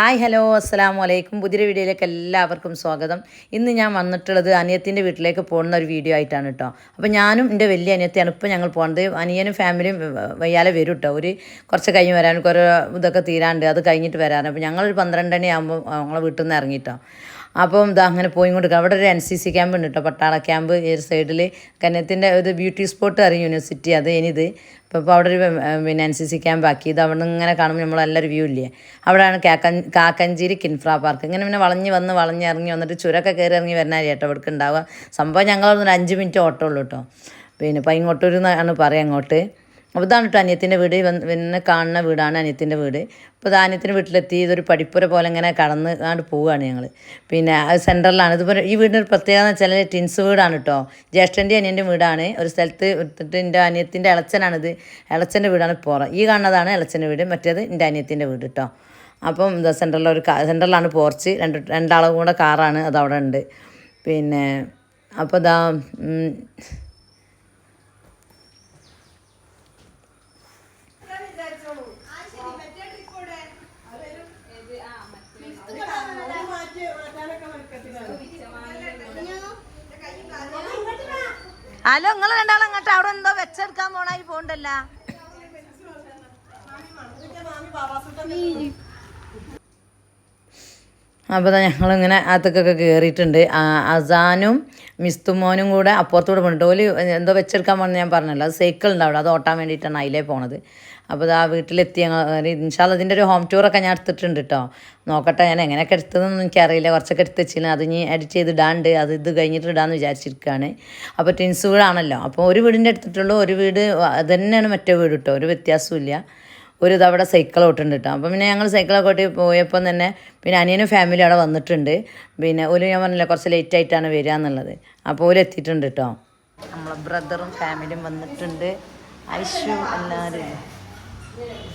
Hi hello അസ്സാം വലൈക്കും പുതിയ വീഡിയോയിലേക്ക് എല്ലാവർക്കും സ്വാഗതം. ഇന്ന് ഞാൻ വന്നിട്ടുള്ളത് അനിയത്തിന്റെ വീട്ടിലേക്ക് പോകുന്ന ഒരു വീഡിയോ ആയിട്ടാണ് കേട്ടോ. അപ്പോൾ ഞാനും എന്റെ വലിയ അനിയത്തിയാണ് ഇപ്പോൾ ഞങ്ങൾ പോകുന്നത്. അനിയനും ഫാമിലിയും വയ്യാലെ വരും കേട്ടോ. ഒരു കുറച്ച് കഴിഞ്ഞ് വരാൻ കുറേ ഇതൊക്കെ തീരാണ്ട് അത് കഴിഞ്ഞിട്ട് വരാൻ അപ്പോൾ ഞങ്ങളൊരു പന്ത്രണ്ടണി ആകുമ്പോൾ ഞങ്ങളെ വീട്ടിൽ നിന്ന് ഇറങ്ങിയിട്ടോ അപ്പം ഇതാ അങ്ങനെ പോയി കൊണ്ട് അവിടെ ഒരു എൻ സി സി ക്യാമ്പ് ഉണ്ട് കേട്ടോ പട്ടാള ക്യാമ്പ് ഈ ഒരു സൈഡിൽ കന്നത്തിന്റെ ഒരു ബ്യൂട്ടി സ്പോട്ട് അറിയും യൂണിവേഴ്സിറ്റി അത് ഇനിത് അപ്പോൾ ഇപ്പോൾ അവിടെ ഒരു പിന്നെ എൻ സി സി ക്യാമ്പ് ആക്കി. ഇത് അവിടെ നിന്ന് ഇങ്ങനെ കാണുമ്പോൾ നമ്മൾ നല്ലൊരു വ്യൂ ഇല്ലേ? അവിടെയാണ് കാക്കൻ കാക്കഞ്ചേരി കിൻഫ്ര പാർക്ക്. ഇങ്ങനെ പിന്നെ വളഞ്ഞ് വന്ന് വളഞ്ഞ് ഇറങ്ങി വന്നിട്ട് ചുരമൊക്കെ കയറി ഇറങ്ങി വരുന്ന ചേട്ടാ ഇവിടേക്ക് ഉണ്ടാവുക സംഭവം ഞങ്ങളവിടെ ഒരു അഞ്ച് മിനിറ്റ് ഓട്ടോ ഉള്ളൂ കേട്ടോ പിന്നെ ഇപ്പം ഇങ്ങോട്ടൊരു എന്നാണ് പറയാം അങ്ങോട്ട് അപ്പോൾ ഇതാണ് കേട്ടോ അനിയത്തിന്റെ വീട് പിന്നെ കാണുന്ന വീടാണ് അനിയത്തിന്റെ വീട്. അപ്പോൾ അനിയത്തിന്റെ വീട്ടിലെത്തി. ഇതൊരു പഠിപ്പുര പോലെ ഇങ്ങനെ കടന്ന് ആണ്ട് പോവുകയാണ് ഞങ്ങൾ പിന്നെ അത് സെന്ററിലാണ് ഇതുപോലെ ഈ വീടിന്റെ ഒരു പ്രത്യേകത എന്ന് വെച്ചാൽ ടിൻസ് വീടാണ് കേട്ടോ ജ്യേഷ്ഠന്റെ അനിയന്റെ വീടാണ്. ഒരു സ്ഥലത്ത് എടുത്തിട്ട് എന്റെ അനിയത്തിന്റെ ഇളച്ചനാണിത് ഇളച്ചന്റെ വീടാണ് പോറ. ഈ കാണുന്നതാണ് ഇളച്ചന്റെ വീട്. മറ്റേത് എന്റെ അനിയത്തിന്റെ വീട് കേട്ടോ അപ്പം എന്താ സെന്ററിൽ ഒരു സെന്ററിലാണ് പോർച്ച്. രണ്ട് രണ്ടാളും കൂടെ കാറാണ്. അത് അവിടെ ഉണ്ട്. പിന്നെ അപ്പോൾ ഇതാ ഹലോ നിങ്ങൾ രണ്ടാളും അങ്ങോട്ട് അവിടെ എന്തോ വെച്ചെടുക്കാൻ പോണായി പോണ്ടല്ല. അപ്പോൾ ഞങ്ങളിങ്ങനെ അകത്തേക്കൊക്കെ കയറിയിട്ടുണ്ട് അസാനും മിസ്തുമോനും കൂടെ അപ്പുറത്തൂടെ പോയിട്ട് ഓൽ എന്തോ വെച്ചെടുക്കാൻ പോണെന്ന് ഞാൻ പറഞ്ഞല്ലോ. അത് സൈക്കിൾ ഉണ്ടാവില്ല അത് ഓട്ടാൻ വേണ്ടിയിട്ടാണ് അതിലേ പോണത്. അപ്പോൾ ആ വീട്ടിലെത്തി ഞങ്ങൾ. ഇൻഷാല്ല അതിന്റെ ഒരു ഹോം ടൂറൊക്കെ ഞാൻ എടുത്തിട്ടുണ്ട് കേട്ടോ നോക്കട്ടെ ഞാൻ എങ്ങനെയൊക്കെ എടുത്തതെന്നൊന്നും എനിക്കറിയില്ല. കുറച്ചൊക്കെ എടുത്ത് വെച്ചില്ല. അത് ഇനി എഡിറ്റ് ചെയ്ത് ഇടാണ്ട് അത് ഇത് കഴിഞ്ഞിട്ട് ഇടാമെന്ന് വിചാരിച്ചിരിക്കുകയാണ് അപ്പോൾ ടിൻസ് വീടാണല്ലോ അപ്പോൾ ഒരു വീടിന്റെ എടുത്തിട്ടുള്ളൂ ഒരു വീട് അത് തന്നെയാണ് മറ്റേ വീട് കേട്ടോ ഒരു വ്യത്യാസവും ഇല്ല ഒരു ഇതവിടെ സൈക്കിൾ ഓട്ടുണ്ട് കേട്ടോ അപ്പം പിന്നെ ഞങ്ങൾ സൈക്കിളൊക്കെ ഓട്ടി പോയപ്പം തന്നെ പിന്നെ അനിയനും ഫാമിലി അവിടെ വന്നിട്ടുണ്ട്. പിന്നെ ഒരു ഞാൻ പറഞ്ഞില്ല കുറച്ച് ലേറ്റ് ആയിട്ടാണ് വരിക എന്നുള്ളത്. അപ്പോൾ ഒരു എത്തിയിട്ടുണ്ട് കേട്ടോ നമ്മളെ ബ്രദറും ഫാമിലിയും വന്നിട്ടുണ്ട്. ഐഷു എല്ലാവരും.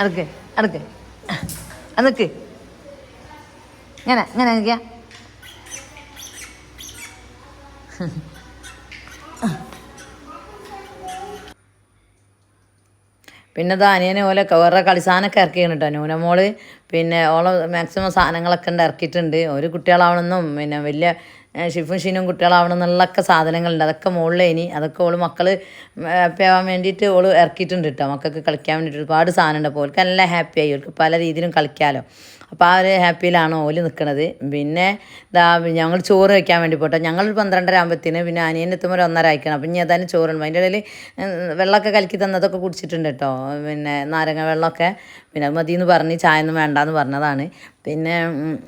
അടുക്ക് അടുക്ക് അതൊക്കെ ഇങ്ങനെ ഇങ്ങനെ നിൽക്കുക പിന്നെ അത് അനിയനെ പോലെ വേറെ കളിസാനൊക്കെ ഇറക്കിയാണ് കേട്ടോ. ന്യൂനമോൾ പിന്നെ ഓളെ മാക്സിമം സാധനങ്ങളൊക്കെ ഉണ്ട് ഇറക്കിയിട്ടുണ്ട്. ഒരു കുട്ടികളാവണമെന്നും പിന്നെ വലിയ ഷിഫും ഷീനും കുട്ടികളാവണം സാധനങ്ങളുണ്ട്. അതൊക്കെ മുകളിൽ ഇനി അതൊക്കെ ഓൾ മക്കൾ ഹാപ്പി ആവാൻ വേണ്ടിയിട്ട് ഓൾ ഇറക്കിയിട്ടുണ്ട് കേട്ടോ. മക്കൾക്ക് കളിക്കാൻ വേണ്ടിയിട്ട് ഒരുപാട് സാധനം ഉണ്ട് അപ്പോൾ ഓൾക്ക് നല്ല ഹാപ്പി ആയി. ഓൾക്ക് പല രീതിയിലും കളിക്കാമല്ലോ അപ്പോൾ ആ ഒരു ഹാപ്പിയിലാണ് ഓൽ നിൽക്കുന്നത് പിന്നെ ഇതാ ഞങ്ങൾ ചോറ് വയ്ക്കാൻ വേണ്ടി പോട്ടെ. ഞങ്ങളൊരു പന്ത്രണ്ടര ആകുമ്പത്തിന് പിന്നെ അനിയൻ എത്തുമ്പോൾ ഒരു ഒന്നര അയക്കണം അപ്പം ഇനി ഏതായാലും ചോറുണ്ട് അതിന്റെ ഇടയിൽ വെള്ളമൊക്കെ കലക്കി തന്നതൊക്കെ കുടിച്ചിട്ടുണ്ട് കേട്ടോ. പിന്നെ നാരങ്ങ വെള്ളമൊക്കെ. പിന്നെ അത് മതി എന്ന് പറഞ്ഞ് ചായ ഒന്നും വേണ്ടാന്ന് പറഞ്ഞതാണ്. പിന്നെ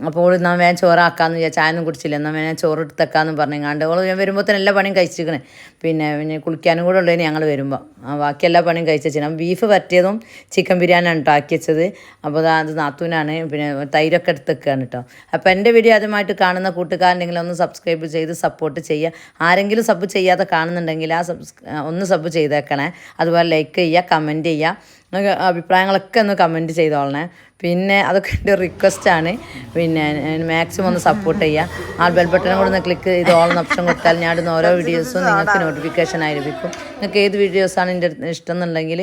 അപ്പോൾ എന്നാൽ വേഗം ചോറാക്കാമെന്ന് വിചാരിച്ചു ചായ ഒന്നും കുടിച്ചില്ല. എന്നാൽ വേഗം ചോറ് എടുത്തേക്കാന്ന് പറഞ്ഞാണ്ട് ഓൾ ഞാൻ വരുമ്പോൾ തന്നെ എല്ലാ പണിയും കഴിച്ചിരിക്കണേ. പിന്നെ പിന്നെ കുളിക്കാനും കൂടെ ഉള്ളതിന് ഞങ്ങൾ വരുമ്പോൾ ബാക്കി എല്ലാ പണിയും കഴിച്ചാൽ ബീഫ് പറ്റിയതും ചിക്കൻ ബിരിയാണിയാണ് കേട്ടോ അപ്പോൾ അത് നാത്തൂനാണ്. പിന്നെ തൈരൊക്കെ എടുത്തേക്കാണ് കേട്ടോ അപ്പോൾ എന്റെ വീഡിയോ ആദ്യമായിട്ട് കാണുന്ന കൂട്ടുകാരുണ്ടെങ്കിൽ ഒന്ന് സബ്സ്ക്രൈബ് ചെയ്ത് സപ്പോർട്ട് ചെയ്യുക. ആരെങ്കിലും സബ് ചെയ്യാതെ കാണുന്നുണ്ടെങ്കിൽ ആ സബ്സ് ഒന്ന് സബ് ചെയ്തേക്കണേ. അതുപോലെ ലൈക്ക് ചെയ്യുക കമന്റ് ചെയ്യുക. നിങ്ങൾക്ക് അഭിപ്രായങ്ങളൊക്കെ ഒന്ന് കമന്റ് ചെയ്തോളണേ. പിന്നെ അതൊക്കെ എന്റെ റിക്വസ്റ്റാണ് പിന്നെ മാക്സിമം ഒന്ന് സപ്പോർട്ട് ചെയ്യുക ആ ബെൽ ബട്ടൺ കൂടെ ഒന്ന് ക്ലിക്ക് ചെയ്ത് ഓൾ ഓപ്ഷൻ കൊടുത്താൽ ഞാൻ ഇടുന്ന ഓരോ വീഡിയോസും നിങ്ങൾക്ക് നോട്ടിഫിക്കേഷൻ ആയി ലഭിക്കും നിങ്ങൾക്ക് ഏത് വീഡിയോസാണ് എന്റെ ഇഷ്ടം എന്നുണ്ടെങ്കിൽ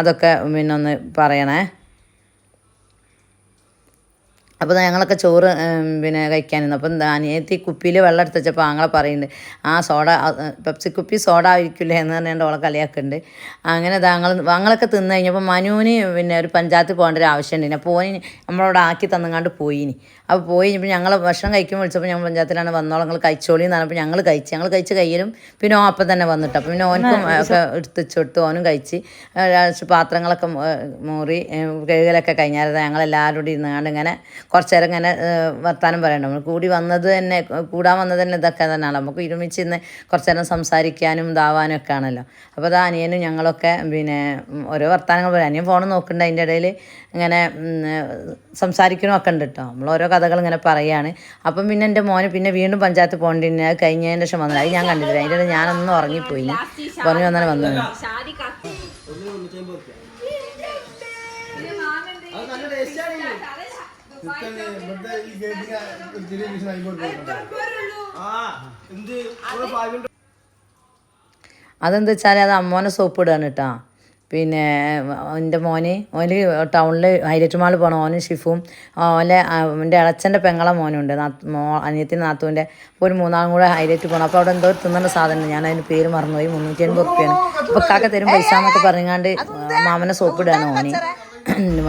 അതൊക്കെ പിന്നെ ഒന്ന് പറയണേ. അപ്പോൾ ഞങ്ങളൊക്കെ ചോറ് പിന്നെ കഴിക്കാനിരുന്നു. അപ്പം അനിയത്തി കുപ്പിയിൽ വെള്ളം എടുത്ത് വെച്ചപ്പോൾ ആങ്ങളെ പറയുന്നുണ്ട് ആ സോഡ പെപ്സി കുപ്പി സോഡ ആയിരിക്കില്ലേ എന്ന് പറഞ്ഞുകൊണ്ട് ഓളെ കളിയാക്കുന്നുണ്ട് അങ്ങനെ താങ്കൾ ഞങ്ങളൊക്കെ തിന്ന് കഴിഞ്ഞപ്പോൾ മനുവിന് പിന്നെ ഒരു പഞ്ചായത്തിൽ പോകേണ്ട ഒരു ആവശ്യമുണ്ടായിരുന്നു അപ്പോൾ ഓന് നമ്മളോട് ആക്കി തന്നങ്ങാണ്ട് പോയിനി അപ്പോൾ പോയി കഴിഞ്ഞപ്പോൾ ഞങ്ങൾ ഭക്ഷണം കഴിക്കാൻ വിളിച്ചപ്പോൾ ഞങ്ങൾ പഞ്ചായത്തിലാണ് വന്നോളം ഞങ്ങൾ കഴിച്ചോളി എന്ന് പറഞ്ഞപ്പോൾ ഞങ്ങൾ കഴിച്ച് ഞങ്ങൾ കഴിച്ച് കയ്യിലും പിന്നെ ഓ അപ്പം തന്നെ വന്നിട്ട് അപ്പം പിന്നെ ഓനക്കും ഒക്കെ എടുത്ത് വെച്ചെടുത്ത് ഓനും കഴിച്ച്. പാത്രങ്ങളൊക്കെ മൂറി കഴുകലൊക്കെ കഴിഞ്ഞാൽ ഞങ്ങളെല്ലാവരും കൂടി ഇരുന്നാണ്ട് ഇങ്ങനെ കുറച്ച് നേരം ഇങ്ങനെ വർത്താനം പറയണ്ട. നമ്മൾ കൂടി വന്നത് തന്നെ കൂടാൻ വന്നത് തന്നെ ഇതൊക്കെ തന്നെയാണ് നമുക്ക് ഒരുമിച്ച് ഇന്ന് കുറച്ച് നേരം സംസാരിക്കാനും ഇതാവാനും ഒക്കെ ആണല്ലോ. അപ്പോൾ അത് അനിയനും ഞങ്ങളൊക്കെ പിന്നെ ഓരോ വർത്താനങ്ങൾ പറയും. അനിയൻ ഫോൺ നോക്കുന്നുണ്ട് അതിന്റെ ഇടയിൽ ഇങ്ങനെ സംസാരിക്കണമൊക്കെ ഉണ്ട് കേട്ടോ നമ്മൾ ഓരോ കഥകൾ ഇങ്ങനെ പറയുകയാണ് അപ്പം പിന്നെ എന്റെ മോന് പിന്നെ വീണ്ടും പഞ്ചായത്ത് പോകേണ്ടി അത് കഴിഞ്ഞതിന് ശേഷം വന്നത് അത് ഞാൻ കണ്ടിട്ടില്ല. അതിന്റെ ഞാനൊന്നും ഉറങ്ങിപ്പോയി പറഞ്ഞു വന്നാൽ വന്നത്. അതെന്താ വെച്ചാൽ അത് അമ്മോനെ സോപ്പ് ഇടാണ് കേട്ടോ. പിന്നെ എന്റെ മോന് ഓന് ടൗണിൽ ഹൈലൈറ്റ് മാളിൽ പോകണം ഓനും ഷിഫും. ഓലെ എന്റെ ഇളച്ചന്റെ പെങ്ങളെ മോനുണ്ട്. മോ അനിയത്തിന്റെ നാത്തുവിന്റെ അപ്പോൾ ഒരു മൂന്നാളും കൂടെ ഹൈലൈറ്റ് പോകണം അപ്പോൾ അവിടെ എന്തോ തിന്നേണ്ട സാധനം ഞാൻ അതിന് പേര് മറന്നുപോയി. മുന്നൂറ്റി അൻപത് റുപ്യാണ് അപ്പോൾ കാക്ക തരും പൈസ എന്നൊക്കെ പറഞ്ഞാണ്ട് മാമനെ സോപ്പ് മോനെ ഓന്.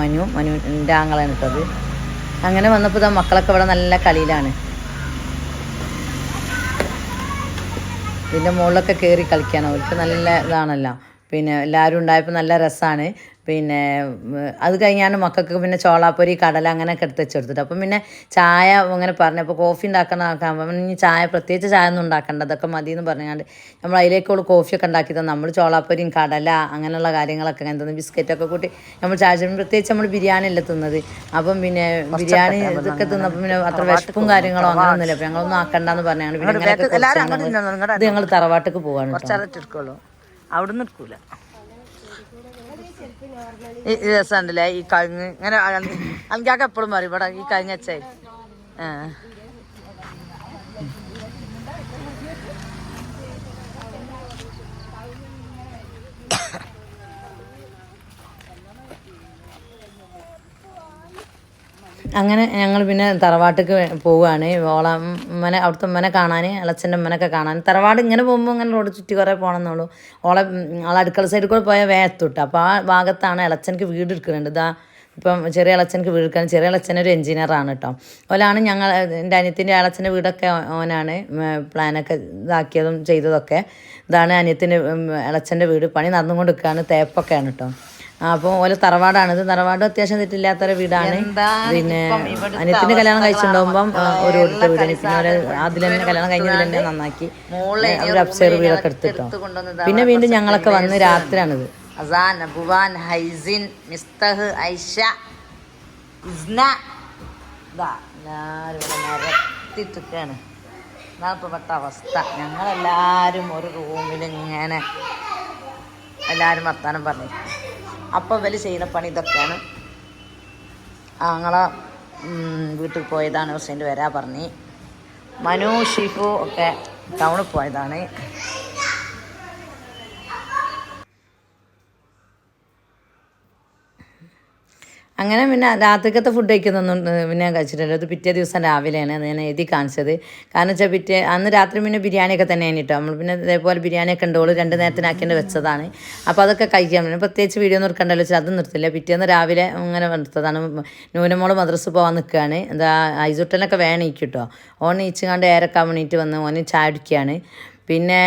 മനു മനു എന്റെ ആങ്ങളാണ് ഇട്ടത് അങ്ങനെ വന്നപ്പോൾ ഇതാ മക്കളൊക്കെ ഇവിടെ നല്ല കളിയിലാണ്. ഇതിന്റെ മുകളിലൊക്കെ കയറി കളിക്കാൻ അവർക്ക് നല്ല ഇതാണല്ലോ. പിന്നെ എല്ലാവരും ഉണ്ടായപ്പോൾ നല്ല രസമാണ് പിന്നെ അത് കഴിഞ്ഞാണ് മക്കൾക്ക് പിന്നെ ചോളാപ്പൊരി കടല അങ്ങനെയൊക്കെ എടുത്ത് വെച്ചെടുത്തിട്ട് അപ്പം പിന്നെ ചായ അങ്ങനെ പറഞ്ഞു അപ്പോൾ കോഫി ഉണ്ടാക്കുന്ന ആൾക്കാകുമ്പോൾ ഇനി ചായ പ്രത്യേകിച്ച് ചായ ഒന്നും ഉണ്ടാക്കേണ്ട അതൊക്കെ മതി എന്ന് പറഞ്ഞാണ്ട് നമ്മൾ അതിലേക്കുള്ള കോഫിയൊക്കെ ഉണ്ടാക്കി തന്നെ. നമ്മൾ ചോളാപ്പൊരിയും കടല അങ്ങനെയുള്ള കാര്യങ്ങളൊക്കെ അങ്ങനെ തന്നെ. ബിസ്ക്കറ്റൊക്കെ കൂട്ടി നമ്മൾ ചായ പ്രത്യേകിച്ച് നമ്മൾ ബിരിയാണി അല്ലേ തിന്നത്. അപ്പം പിന്നെ ബിരിയാണി ഇതൊക്കെ തിന്നപ്പോൾ പിന്നെ അത്ര വിശപ്പും കാര്യങ്ങളോ അങ്ങനെയൊന്നുമില്ല. അപ്പം ഞങ്ങളൊന്നും ആക്കണ്ടെന്ന് പറഞ്ഞാണ് പിന്നെ ഇത് ഞങ്ങൾ തറവാട്ടിക്ക് പോവാണ് കേട്ടോ. എടുക്കുള്ളൂ നിൽക്കൂല ഈ രസമുണ്ടല്ലേ? ഈ കഴുങ്ങ്. ഇങ്ങനെ അനക്കാക്ക എപ്പോഴും പറയും. ഇവിടെ ഈ കഴിഞ്ഞ വെച്ചേ. ആ. അങ്ങനെ ഞങ്ങൾ പിന്നെ തറവാട്ടിക്ക് പോവുകയാണ്. ഓള ഉമ്മനെ അവിടുത്തെ ഉമ്മനെ കാണാൻ അളച്ചന്റെ ഉമ്മനൊക്കെ കാണാൻ തറവാട് ഇങ്ങനെ പോകുമ്പോൾ ഇങ്ങനെ റോഡ് ചുറ്റി കുറേ പോകണമെന്നുള്ളൂ ഓളെ ആൾ അടുക്കള സൈഡിൽ കൂടെ പോയാൽ വേത്തുട്ട് അപ്പോൾ ആ ഭാഗത്താണ് ഇളച്ചനക്ക് വീട് എടുക്കുന്നുണ്ട് ഇതാ ഇപ്പം ചെറിയ ഇളച്ചനക്ക് വീട് എടുക്കാൻ ചെറിയ ഇളച്ചൻ ഒരു എഞ്ചിനീയറാണ് കേട്ടോ ഓലാണ് ഞങ്ങൾ എന്റെ അനിയത്തിന്റെ ഇളച്ചന്റെ വീടൊക്കെ ഓനാണ്. പ്ലാനൊക്കെ ഇതാക്കിയതും ചെയ്തതൊക്കെ. ഇതാണ് അനിയത്തിന്റെ ഇളച്ചന്റെ വീട്. പണി നടന്നുകൊണ്ട് നിൽക്കുകയാണ് തേപ്പൊക്കെയാണ് കേട്ടോ അപ്പോൾ ഓലെ തറവാടാണ്. ഇത് തറവാട് അത്യാവശ്യം തെറ്റില്ലാത്തൊരു വീടാണ്. പിന്നെ അനിയത്തിന് കല്യാണം കഴിച്ചിട്ടുണ്ടാകുമ്പം ഒരു വീടാണ് പിന്നെ ഓലെ അതിൽ തന്നെ കല്യാണം കഴിഞ്ഞതിൽ തന്നെ നന്നാക്കി. ഒരു അപ്സേർ വീടൊക്കെ എടുത്തിട്ടോ പിന്നെ വീണ്ടും ഞങ്ങളൊക്കെ വന്ന് രാത്രിയാണിത് അസാൻ അബുവാൻ ഹൈസിൻ മിസ്തഹ് ഐഷ ഇസ്ന. ഇതാ എല്ലാവരും ഇവിടെ നിരത്തിട്ടിരിക്കുകയാണ് ഇതാണ് ഇപ്പോൾ പെട്ട അവസ്ഥ. ഞങ്ങളെല്ലാവരും ഒരു റൂമിൽ ഇങ്ങനെ എല്ലാവരും വർത്താനം പറഞ്ഞു. അപ്പം ഇവർ ചെയ്യുന്ന പണി ഇതൊക്കെയാണ്. ആങ്ങളെ വീട്ടിൽ പോയതാണ് ഹുസൈന്റെ വരാ പറഞ്ഞ്. മനു ഷിഫു ഒക്കെ ടൗണിൽ പോയതാണ്. അങ്ങനെ പിന്നെ രാത്രിക്കത്തെ ഫുഡ് കഴിക്കുന്നൊന്നും പിന്നെ ഞാൻ കഴിച്ചിട്ടില്ല. അത് പിറ്റേ ദിവസം രാവിലെയാണ് അത് ഞാൻ എഴുതി കാണിച്ചത്. കാരണം വെച്ചാൽ പിറ്റേ അന്ന് രാത്രി പിന്നെ ബിരിയാണിയൊക്കെ തന്നെയാണ് കേട്ടോ നമ്മൾ പിന്നെ ഇതേപോലെ ബിരിയാണിയൊക്കെ ഉണ്ടോളൂ രണ്ട് നേരത്തിനാക്കിയിട്ട് വെച്ചതാണ്. അപ്പോൾ അതൊക്കെ കഴിക്കാൻ പിന്നെ പ്രത്യേകിച്ച് വീഡിയോ നിർക്കണ്ടല്ലോ വെച്ചാൽ അത് നിർത്തില്ല. പിറ്റേന്ന് രാവിലെ അങ്ങനെ നിർത്തതാണ്. ന്യൂനമോൾ മദ്രസ് പോകാൻ നിൽക്കുകയാണ് എന്താ ഐസുട്ടനൊക്കെ വേണം കേട്ടോ ഓൺ ഈച്ചുകാണ്ട് ഏരക്കാൻ വേണ്ടിയിട്ട് വന്ന് ഓന് ചായ അടിക്കുകയാണ് പിന്നെ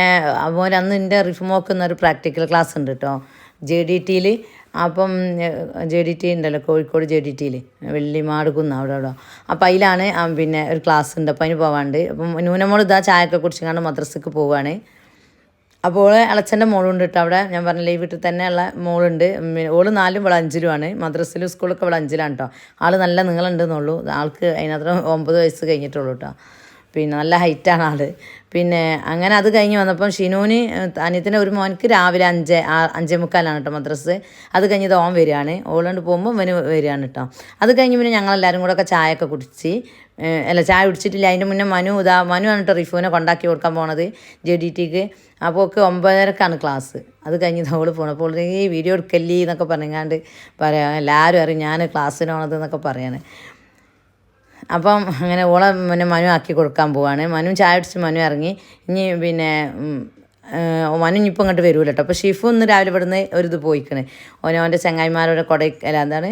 അതുപോലെ അന്ന് എന്റെ റിഫ്മോക്ക് എന്നൊരു പ്രാക്ടിക്കൽ ക്ലാസ് ഉണ്ട് കേട്ടോ ജെ ഡി ടിയിൽ അപ്പം ജെ ഡി ടി ഉണ്ടല്ലോ കോഴിക്കോട് ജെ ഡി ടിയിൽ വെള്ളിമാട് അവിടെ അവിടെ. അപ്പം അതിലാണ് പിന്നെ ഒരു ക്ലാസ് ഉണ്ട്. അപ്പം അതിന് പോവാണ്ട്. അപ്പം ന്യൂനമോൾ ഇതാ ചായയൊക്കെ കുടിച്ചുകൊണ്ട് മദ്രസക്ക് പോവുകയാണ് അപ്പോൾ അളച്ചന്റെ മോളുണ്ട് കേട്ടോ അവിടെ. ഞാൻ പറഞ്ഞില്ലേ ഈ വീട്ടിൽ തന്നെയുള്ള മോളുണ്ട്. ഉം, ഓൾ നാലും ഇവിടെ അഞ്ചിലുമാണ് മദ്രസയിലും സ്കൂളൊക്കെ ഇവിടെ അഞ്ചിലാണ് കേട്ടോ. ആൾ നല്ല നീളമുണ്ടെന്നുള്ളൂ. ആൾക്ക് അതിനത്ര ഒമ്പത് വയസ്സ് കഴിഞ്ഞിട്ടുള്ളൂ കേട്ടോ. പിന്നെ നല്ല ഹൈറ്റാണ് ആൾ. പിന്നെ അങ്ങനെ അത് കഴിഞ്ഞ് വന്നപ്പം ഷിനൂന് അനിയത്തിന്റെ ഒരു മോനക്ക് രാവിലെ അഞ്ച് അഞ്ചേ മുക്കാലാണ് കേട്ടോ മദ്രസ്. അത് കഴിഞ്ഞ് ഓൻ വരികയാണ്. ഓളുകൊണ്ട് പോകുമ്പോൾ ഇവന് വരികയാണ് കേട്ടോ അത് കഴിഞ്ഞ് പിന്നെ ഞങ്ങളെല്ലാവരും കൂടെ ഒക്കെ ചായയൊക്കെ കുടിച്ച് അല്ല ചായ കുടിച്ചിട്ടില്ല. അതിന്റെ മുന്നേ മനു ഇതാ മനു ആണ് കേട്ടോ റിഫുവിനെ കൊണ്ടാക്കി കൊടുക്കാൻ പോണത് ജെ ഡി ടിക്ക്. അപ്പോൾ ഒക്കെ ഒമ്പതരക്കാണ് ക്ലാസ്. അത് കഴിഞ്ഞ് അവൾ പോകണം അപ്പോൾ ഈ വീഡിയോ എടുക്കല്ലേ? എന്നൊക്കെ പറഞ്ഞാണ്ട് പറയാം. എല്ലാവരും അറിയും ഞാൻ ക്ലാസ്സിന് പോണത് എന്നൊക്കെ പറയാണ്. അപ്പം അങ്ങനെ ഓളെ പിന്നെ മനു ആക്കി കൊടുക്കാൻ പോവാണ്. മനു ചായ അടിച്ച് മനു ഇറങ്ങി. ഇനി പിന്നെ മനു മനു അങ്ങോട്ട് വരൂല കേട്ടോ അപ്പോൾ ഷിഫു ഒന്ന് രാവിലെ ഇവിടുന്ന് ഒരു ഇത് പോയിക്കണ്. ഓനെ അവന്റെ ചങ്ങായിമാരുടെ കൊട അല്ല എന്താണ്?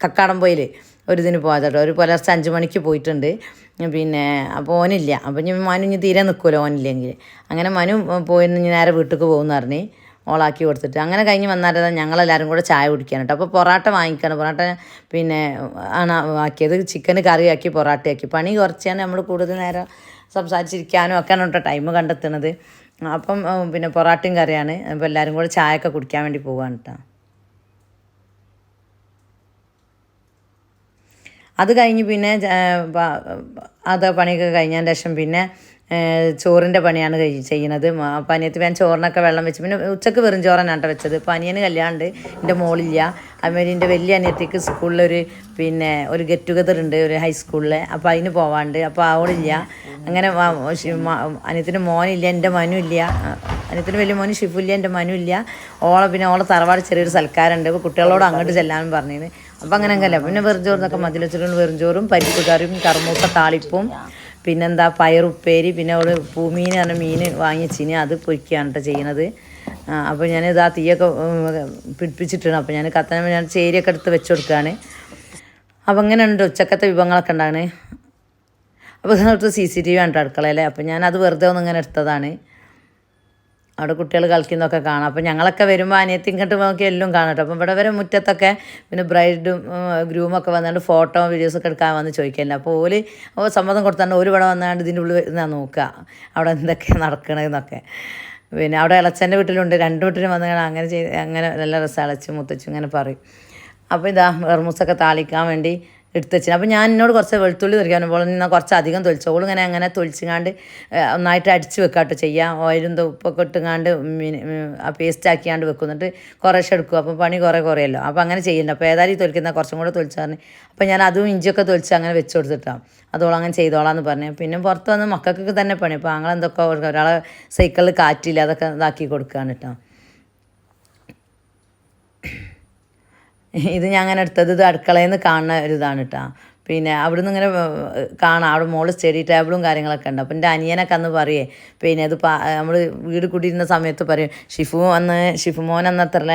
കക്കാടംപോയിൽ ഒരു ഇതിന് പോകാതെ കേട്ടോ ഒരു പുലർച്ചെ അഞ്ച് മണിക്ക് പോയിട്ടുണ്ട്. പിന്നെ അപ്പോൾ ഓനില്ല. അപ്പോൾ ഇനി മനു ഇനി തീരെ നിൽക്കുമല്ലോ ഓനില്ലെങ്കിൽ. അങ്ങനെ മനു പോയി നേരെ വീട്ടിലേക്ക് പോകുമെന്ന് പറഞ്ഞ്. ഓളാക്കി കൊടുത്തിട്ട്. അങ്ങനെ കഴിഞ്ഞ് വന്നാലേ ഞങ്ങളെല്ലാവരും കൂടെ ചായ കുടിക്കാൻ കേട്ടോ. അപ്പോൾ പൊറോട്ട വാങ്ങിക്കണം. പൊറോട്ട പിന്നെ ആണ് ആക്കിയത്. ചിക്കൻ കറിയാക്കി പൊറാട്ടയാക്കി. പണി കുറച്ചാണ് നമ്മൾ കൂടുതൽ നേരം സംസാരിച്ചിരിക്കാനും ഒക്കെയാണ് കേട്ടോ ടൈം കണ്ടെത്തുന്നത്. അപ്പം പിന്നെ പൊറോട്ടയും കറിയാണ്. അപ്പോൾ എല്ലാവരും കൂടെ ചായയൊക്കെ കുടിക്കാൻ വേണ്ടി പോവുകയാണ് കേട്ടോ. അത് കഴിഞ്ഞ് പിന്നെ അത് പണിയൊക്കെ കഴിഞ്ഞതിന് ശേഷം പിന്നെ ചോറിന്റെ പണിയാണ് ചെയ്യുന്നത് പനിയത്ത് ഞാൻ ചോറിനൊക്കെ വെള്ളം വെച്ച്. പിന്നെ ഉച്ചയ്ക്ക് വെറും ചോറാണ് വെച്ചത്. പനിയന് കല്യാണമുണ്ട് എന്റെ മോളില്ല. അതുമാതിരി എന്റെ വലിയ അനിയത്തിക്ക് സ്കൂളിലൊരു പിന്നെ ഒരു ഗെറ്റ് ടുഗദർ ഉണ്ട് ഒരു ഹൈസ്കൂളിൽ അപ്പോൾ അതിന് പോവാണ്ട്. അപ്പോൾ അവളില്ല. അങ്ങനെ അനിയത്തിന് മോനില്ല എന്റെ മനു ഇല്ല അനിയത്തിന്റെ വലിയ മോന് ഷിഫുല്ല എന്റെ മനു ഇല്ല ഓളെ പിന്നെ ഓളെ തറവാട് ചെറിയൊരു സൽക്കാരുണ്ട് അപ്പോൾ കുട്ടികളോട് അങ്ങോട്ട് ചെല്ലാനും പറഞ്ഞിരുന്നു അപ്പം അങ്ങനെ അങ്ങനെ പിന്നെ വെറും ചോറിനൊക്കെ മതിൽ വെച്ചിട്ടുണ്ട്. വെറുംചോറും പരിപ്പ് കറിയും കറുമൂസ താളിപ്പും. പിന്നെന്താ പയറുപ്പേരി പിന്നെ അവൾ പൂമീൻ പറഞ്ഞ മീൻ വാങ്ങിച്ചിന് അത് പൊരിക്കുകയാണ് കേട്ടോ ചെയ്യണത്. അപ്പോൾ ഞാൻ ഇതാ തീയൊക്കെ പിടിപ്പിച്ചിട്ടാണ്. അപ്പോൾ ഞാൻ കത്തന ഞാൻ ചേരിയൊക്കെ എടുത്ത് വെച്ച് കൊടുക്കുകയാണ് അപ്പോൾ അങ്ങനെ ഉണ്ട് ഉച്ചക്കത്തെ വിഭവങ്ങളൊക്കെ ഉണ്ടാണ് അപ്പോൾ ഇതിനകത്ത് സി സി ടി വി ഉണ്ട് അടുക്കളയിലെ. അപ്പോൾ ഞാൻ അത് വെറുതെ ഒന്നും ഇങ്ങനെ എടുത്തതാണ്. അവിടെ കുട്ടികൾ കളിക്കുന്നതൊക്കെ കാണാം. അപ്പോൾ ഞങ്ങളൊക്കെ വരുമ്പോൾ അനിയത്തി ഇങ്ങോട്ട് നോക്കി എല്ലാം കാണാം കേട്ടോ. അപ്പം ഇവിടെ വരെ മുറ്റത്തൊക്കെ പിന്നെ ബ്രൈഡും ഗ്രൂമൊക്കെ വന്നുകൊണ്ട് ഫോട്ടോ വീഡിയോസൊക്കെ എടുക്കാൻ വന്ന് ചോദിക്കില്ല അപ്പോൾ ഓൽ സമ്മതം കൊടുത്താണ്ട് ഒരു ഇവിടെ വന്നാണ്ട് ഇതിന്റെ ഉള്ളിൽ ഇരുന്നാ നോക്കുക. അവിടെ എന്തൊക്കെ നടക്കണതെന്നൊക്കെ പിന്നെ അവിടെ ഇളച്ചന്റെ വീട്ടിലുണ്ട്. രണ്ട് വീട്ടിലും വന്ന് അങ്ങനെ ചെയ്ത് അങ്ങനെ നല്ല രസം ഇളച്ച് മുത്തച്ചു ഇങ്ങനെ പറയും. അപ്പോൾ ഇതാ വെർമൂസൊക്കെ താളിക്കാൻ വേണ്ടി എടുത്ത് വെച്ചിന് അപ്പോൾ ഞാൻ എന്നോട് കുറച്ച് വെളുത്തുള്ളി തൊലിക്കാൻ പോലെ നിന്നാൽ കുറച്ച് അധികം തൊലിച്ചു. ഓൾ ഇങ്ങനെ അങ്ങനെ തൊലിച്ചുങ്ങാണ്ട് ഒന്നായിട്ട് അടിച്ച് വെക്കാട്ടോ ചെയ്യാം. ഓയിലും ഉപ്പൊക്കെ ഇട്ടുങ്ങാണ്ട് ആ പേസ്റ്റ് ആക്കിയാണ്ട് വെക്കും എന്നിട്ട് കുറേശ്ശെ എടുക്കും. അപ്പോൾ പണി കുറേ കുറയല്ലോ. അപ്പോൾ അങ്ങനെ ചെയ്യണ്ട. അപ്പോൾ ഏതായാലും ഈ തൊലിക്കുന്ന കുറച്ചും കൂടെ തൊലിച്ചു പറഞ്ഞ് അപ്പോൾ ഞാൻ അതും ഇഞ്ചിയൊക്കെ തൊലിച്ച് അങ്ങനെ വെച്ച് കൊടുത്തിട്ടാണ് അതോളം അങ്ങനെ ചെയ്തോളാന്ന് പറഞ്ഞു. പിന്നെ പുറത്ത് വന്ന് മക്കൾക്ക് തന്നെ പണി. അപ്പോൾ ആങ്ങളെന്തൊക്കെ ഒരാളെ സൈക്കിളിൽ കാറ്റില്ല. അതൊക്കെ ഇതാക്കി കൊടുക്കുകയാണ് കേട്ടോ ഇത് ഞാൻ അങ്ങനെ എടുത്തത് ഇത് അടുക്കളയിൽ നിന്ന് കാണുന്ന ഒരു ഇതാണ് കേട്ടോ പിന്നെ അവിടെ നിന്ന് ഇങ്ങനെ കാണാം. അവിടെ മോൾ സ്റ്റഡി ടേബിളും കാര്യങ്ങളൊക്കെ ഉണ്ട്. അപ്പം എന്റെ അനിയനൊക്കെ അന്ന് പറയേ പിന്നെ അത് നമ്മൾ വീട് കൂടിയിരുന്ന സമയത്ത് പറയും ഷിഫു അന്ന് ഷിഫു മോൻ അന്ന് അത്ര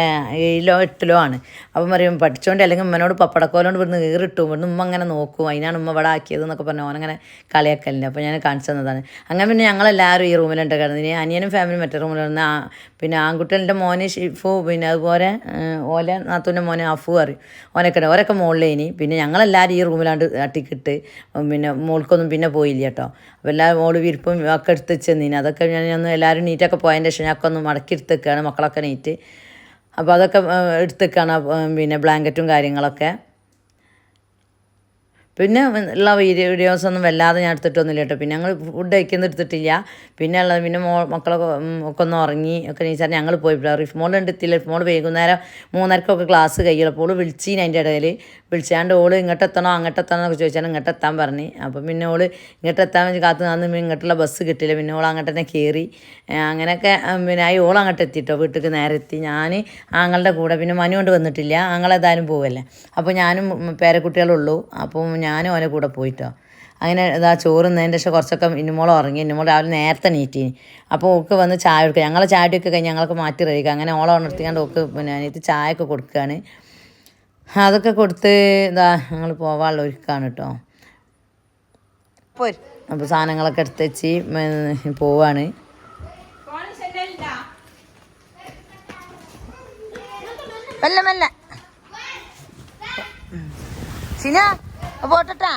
ഏഴിലോ എട്ടിലോ ആണ്. അപ്പം പറയും പഠിച്ചോണ്ട് അല്ലെങ്കിൽ ഉമ്മനോട് പപ്പടക്കോലോണ്ട് ഇവിടുന്ന് കീറിട്ടു ഇവിടുന്ന് ഉമ്മ അങ്ങനെ നോക്കും. അതിനാണ് ഉമ്മ ഇവിടെ ആക്കിയത് എന്നൊക്കെ പറഞ്ഞു ഓനങ്ങനെ കളിയാക്കലില്ല അപ്പോൾ ഞാൻ കാണിച്ചു തന്നതാണ്. അങ്ങനെ പിന്നെ ഞങ്ങളെല്ലാവരും ഈ റൂമിലുണ്ട് കിടന്നിന് അനിയനും ഫാമിലിയും മറ്റേ റൂമിലിരുന്ന് പിന്നെ ആൺകുട്ടികളുടെ മോന് ഷിഫു പിന്നെ അതുപോലെ ഓല നാത്തൂന്റെ മോനെ അഫു അറിയും ഓനൊക്കെ ഓരൊക്കെ മുകളിലേനി പിന്നെ ഞങ്ങളെല്ലാവരും ഈ റൂമിലാണ്ട് അട്ടിക്കിട്ട് പിന്നെ മോൾക്കൊന്നും പിന്നെ പോയില്ല കേട്ടോ അപ്പോൾ എല്ലാവരും മോൾ വിരിപ്പും ഒക്കെ എടുത്ത് വെച്ചെന്നീന് അതൊക്കെ ഞാൻ ഒന്ന് എല്ലാവരും നീറ്റൊക്കെ പോയതിന്റെ ശേഷം ഞങ്ങൾക്ക് ഒന്ന് മടക്കി എടുത്തേക്കാണ് മക്കളൊക്കെ നീറ്റ് അപ്പോൾ അതൊക്കെ എടുത്തേക്കാണ് പിന്നെ ബ്ലാങ്കറ്റും കാര്യങ്ങളൊക്കെ. പിന്നെ ഉള്ള വീഡിയോ വീഡിയോസ് ഒന്നും വല്ലാതെ ഞാൻ എടുത്തിട്ടൊന്നുമില്ല കേട്ടോ. പിന്നെ ഞങ്ങൾ ഫുഡ് കഴിക്കുന്ന എടുത്തിട്ടില്ല. പിന്നെ ഉള്ളത് പിന്നെ മോ മക്കളൊക്കെ ഒക്കെ ഒന്ന് ഉറങ്ങി ഒക്കെ നീച്ചാൽ ഞങ്ങൾ പോയി. റിഫ് മോൾ എടുത്തില്ല റിഫ് മോൾ വൈകുന്നേരം മൂന്നരക്കൊക്കെ ക്ലാസ് കഴിയുള്ളപ്പോൾ ഓൾ വിളിച്ചീന് അതിന്റെ ഇടയിൽ വിളിച്ചാണ്ട് ഓൾ ഇങ്ങോട്ട് എത്തണോ അങ്ങോട്ട് എത്തണോ എന്നൊക്കെ ചോദിച്ചാൽ ഇങ്ങോട്ട് എത്താൻ പറഞ്ഞു. അപ്പം പിന്നെ ഓൾ ഇങ്ങോട്ട് എത്താൻ വെച്ച് കാത്തു നിന്ന് ഇങ്ങോട്ടുള്ള ബസ് കിട്ടില്ല പിന്നെ ഓൾ അങ്ങോട്ട് തന്നെ കയറി അങ്ങനെയൊക്കെ പിന്നെ ആയി ഓൾ അങ്ങോട്ട് എത്തിയിട്ടോ വീട്ടിൽ നേരെ എത്തി. ഞാൻ ആങ്ങളുടെ കൂടെ. പിന്നെ മനു കൊണ്ട് വന്നിട്ടില്ല. ആങ്ങളേതായാലും പോവല്ലേ. അപ്പോൾ ഞാനും പേരക്കുട്ടികളുള്ളൂ. അപ്പോൾ ഞാനും അവന്റെ കൂടെ പോയിട്ടോ. അങ്ങനെ ഇതാ ചോറ് പക്ഷേ ശേഷം കുറച്ചൊക്കെ ഇന്നുമോൾ ഉറങ്ങി. ഇന്നുമോൾ രാവിലെ നേരത്തെ നീറ്റി അപ്പോൾ ഓക്ക് വന്ന് ചായ കൊടുക്കുക ഞങ്ങളെ ചായ ഒക്കെ കഴിഞ്ഞ് ഞങ്ങൾക്ക് മാറ്റി റയിക്കുക അങ്ങനെ ഓളെ ഉണർത്തിക്കാണ്ട് ഓക്ക് പിന്നെ അനിയത്ത് ചായ ഒക്കെ കൊടുക്കുകയാണ് അതൊക്കെ കൊടുത്ത് ഇതാ ഞങ്ങൾ പോവാനുള്ള ഒരുക്കാണ് കേട്ടോ അപ്പോൾ സാധനങ്ങളൊക്കെ എടുത്ത് വെച്ച് ഉം, പോവാണ്. മെല്ലെ മെല്ലെ. സിന. പോട്ടട്ടാ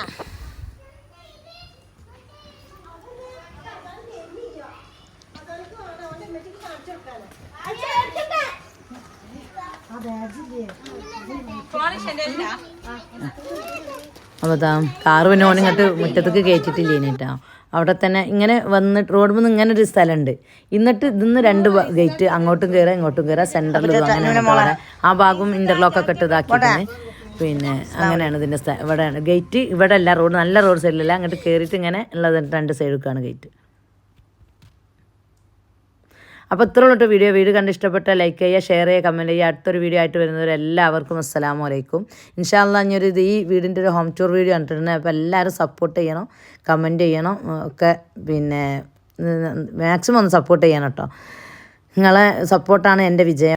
അപ്പോൾ കാറ് പിന്നെ ഓൻ ഇങ്ങോട്ട് മുറ്റത്തേക്ക് കയറ്റിട്ടില്ലേ കേട്ടോ അവിടെ തന്നെ ഇങ്ങനെ വന്നിട്ട് റോഡ് മുന്ന് ഇങ്ങനെ ഒരു സ്ഥലമുണ്ട് എന്നിട്ട് ഇതിന്ന് രണ്ട് ഗേറ്റ് അങ്ങോട്ടും കയറാം ഇങ്ങോട്ടും കയറാം സെന്ററിൽ അങ്ങനെ ആ ഭാഗം ഇന്റർലോക്ക് ഒക്കെ ഇട്ട് ഇതാക്കിയിട്ടാണ് പിന്നെ അങ്ങനെയാണ് ഇതിന്റെ സ്ഥലം ഇവിടെയാണ്. ഗേറ്റ് ഇവിടെ അല്ല റോഡ് നല്ല റോഡ് സൈഡിലല്ല. അങ്ങോട്ട് കയറിയിട്ട് ഇങ്ങനെ ഉള്ളത് രണ്ട് സൈഡിലേക്കാണ് ഗേറ്റ്. അപ്പോൾ ഇത്ര ഉള്ളൂ വീഡിയോ വീഡിയോ കണ്ട് ഇഷ്ടപ്പെട്ട ലൈക്ക് ചെയ്യുക ഷെയർ ചെയ്യുക കമന്റ് ചെയ്യുക. അടുത്തൊരു വീഡിയോ ആയിട്ട് വരുന്നവരെല്ലാവർക്കും അസ്സലാമു അലൈക്കും. ഇൻഷാല്ല ഇനിയൊരു ഇത് ഈ വീടിന്റെ ഒരു ഹോം ടൂർ വീഡിയോ കണ്ടിട്ടുണ്ട് അപ്പോൾ എല്ലാവരും സപ്പോർട്ട് ചെയ്യണം കമന്റ് ചെയ്യണം ഒക്കെ പിന്നെ മാക്സിമം ഒന്ന് സപ്പോർട്ട് ചെയ്യണം കേട്ടോ നിങ്ങളെ സപ്പോർട്ടാണ് എന്റെ വിജയം.